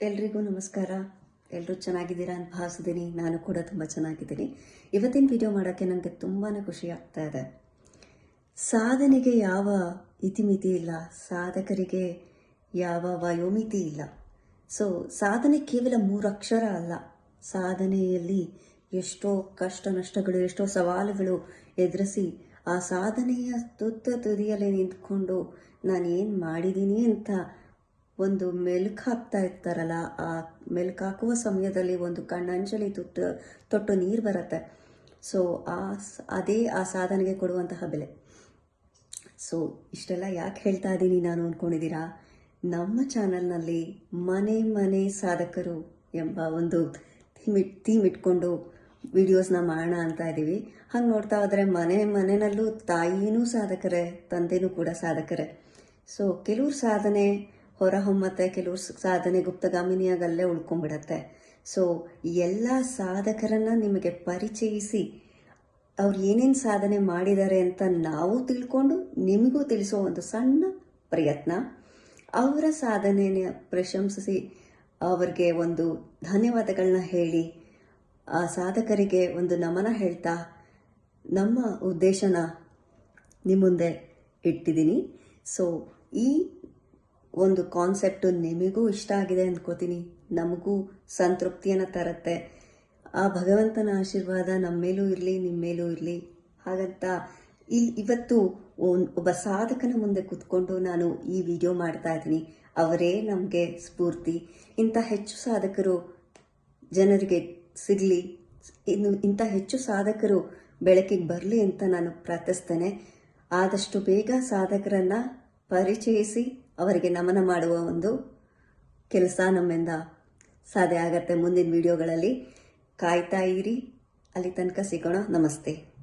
ಎಲ್ರಿಗೂ ನಮಸ್ಕಾರ. ಎಲ್ಲರೂ ಚೆನ್ನಾಗಿದ್ದೀರಾ ಅಂತ ಭಾವಿಸಿದ್ದೀನಿ ನಾನು ಕೂಡ ತುಂಬ ಚೆನ್ನಾಗಿದ್ದೀನಿ. ಇವತ್ತಿನ ವಿಡಿಯೋ ಮಾಡೋಕ್ಕೆ ನನಗೆ ತುಂಬಾ ಖುಷಿ ಆಗ್ತಾ ಇದೆ. ಸಾಧನೆಗೆ ಯಾವ ಇತಿಮಿತಿ ಇಲ್ಲ. ಸಾಧಕರಿಗೆ ಯಾವ ವಯೋಮಿತಿ ಇಲ್ಲ. ಸೊ ಸಾಧನೆ ಕೇವಲ ಮೂರು ಅಕ್ಷರ ಅಲ್ಲ. ಸಾಧನೆಯಲ್ಲಿ ಎಷ್ಟೋ ಕಷ್ಟ ನಷ್ಟಗಳು, ಎಷ್ಟೋ ಸವಾಲುಗಳು ಎದುರಿಸಿ ಆ ಸಾಧನೆಯ ತುತ್ತ ತುದಿಯಲ್ಲಿ ನಿಂತ್ಕೊಂಡು ನಾನು ಏನು ಮಾಡಿದ್ದೀನಿ ಅಂತ ಒಂದು ಮೆಲುಕು ಹಾಕ್ತಾ ಇರ್ತಾರಲ್ಲ, ಆ ಮೆಲುಕು ಹಾಕುವ ಸಮಯದಲ್ಲಿ ಒಂದು ಕಣ್ಣಂಜಲಿ ತುಟ್ಟು, ತೊಟ್ಟು ನೀರು ಬರುತ್ತೆ. ಸೊ ಆ ಅದೇ ಆ ಸಾಧನೆಗೆ ಕೊಡುವಂತಹ ಬೆಲೆ. ಸೊ ಇಷ್ಟೆಲ್ಲ ಯಾಕೆ ಹೇಳ್ತಾ ಇದ್ದೀನಿ ನಾನು ಅಂದ್ಕೊಂಡಿದ್ದೀರಾ ನಮ್ಮ ಚಾನಲ್ನಲ್ಲಿ ಮನೆ ಮನೆ ಸಾಧಕರು ಎಂಬ ಒಂದು ಥೀಮ್ ಇಟ್ ಥೀಮ್ ಇಟ್ಕೊಂಡು ವಿಡಿಯೋಸ್ನ ಮಾಡೋಣ ಅಂತ ಇದ್ದೀವಿ. ಹಂಗೆ ನೋಡ್ತಾ ಹೋದರೆ ಮನೆ ಮನೆಯಲ್ಲೂ ತಾಯಿನೂ ಸಾಧಕರೇ, ತಂದೆನೂ ಕೂಡ ಸಾಧಕರೇ. ಸೊ ಕೆಲವ್ರ ಸಾಧನೆ ಹೊರಹೊಮ್ಮತ್ತೆ ಕೆಲವು ಸಾಧನೆ ಗುಪ್ತಗಾಮಿನಿಯಾಗಲ್ಲೇ ಉಳ್ಕೊಂಡ್ಬಿಡತ್ತೆ ಸೊ ಎಲ್ಲ ಸಾಧಕರನ್ನು ನಿಮಗೆ ಪರಿಚಯಿಸಿ, ಅವ್ರು ಏನೇನು ಸಾಧನೆ ಮಾಡಿದ್ದಾರೆ ಅಂತ ನಾವು ತಿಳ್ಕೊಂಡು ನಿಮಗೂ ತಿಳಿಸೋ ಒಂದು ಸಣ್ಣ ಪ್ರಯತ್ನ. ಅವರ ಸಾಧನೆಯ ಪ್ರಶಂಸಿಸಿ, ಅವರಿಗೆ ಒಂದು ಧನ್ಯವಾದಗಳನ್ನ ಹೇಳಿ, ಆ ಸಾಧಕರಿಗೆ ಒಂದು ನಮನ ಹೇಳ್ತಾ, ನಮ್ಮ ಉದ್ದೇಶನ ನಿಮ್ಮ ಮುಂದೆ ಇಟ್ಟಿದ್ದೀನಿ. ಸೊ ಈ ಒಂದು ಕಾನ್ಸೆಪ್ಟು ನಿಮಗೂ ಇಷ್ಟ ಆಗಿದೆ ಅಂದ್ಕೋತೀನಿ ನಮಗೂ ಸಂತೃಪ್ತಿಯನ್ನು ತರುತ್ತೆ. ಆ ಭಗವಂತನ ಆಶೀರ್ವಾದ ನಮ್ಮ ಮೇಲೂ ಇರಲಿ ನಿಮ್ಮ ಮೇಲೂ ಇರಲಿ. ಹಾಗಂತ ಇಲ್ಲಿ ಇವತ್ತು ಒಬ್ಬ ಸಾಧಕನ ಮುಂದೆ ಕೂತ್ಕೊಂಡು ನಾನು ಈ ವಿಡಿಯೋ ಮಾಡ್ತಾ ಇದ್ದೀನಿ. ಅವರೇ ನಮಗೆ ಸ್ಫೂರ್ತಿ. ಇಂಥ ಹೆಚ್ಚು ಸಾಧಕರು ಜನರಿಗೆ ಸಿಗಲಿ. ಇನ್ನು ಇಂಥ ಹೆಚ್ಚು ಸಾಧಕರು ಬೆಳಕಿಗೆ ಬರಲಿ ಅಂತ ನಾನು ಪ್ರಾರ್ಥಿಸ್ತೇನೆ. ಆದಷ್ಟು ಬೇಗ ಸಾಧಕರನ್ನು ಪರಿಚಯಿಸಿ ಅವರಿಗೆ ನಮನ ಮಾಡುವ ಒಂದು ಕೆಲಸ ನಮ್ಮಿಂದ ಸಾಧ್ಯ ಆಗತ್ತೆ ಮುಂದಿನ ವಿಡಿಯೋಗಳಲ್ಲಿ. ಕಾಯ್ತಾ ಇರಿ. ಅಲ್ಲಿ ತನಕ ಸಿಗೋಣ. ನಮಸ್ತೆ.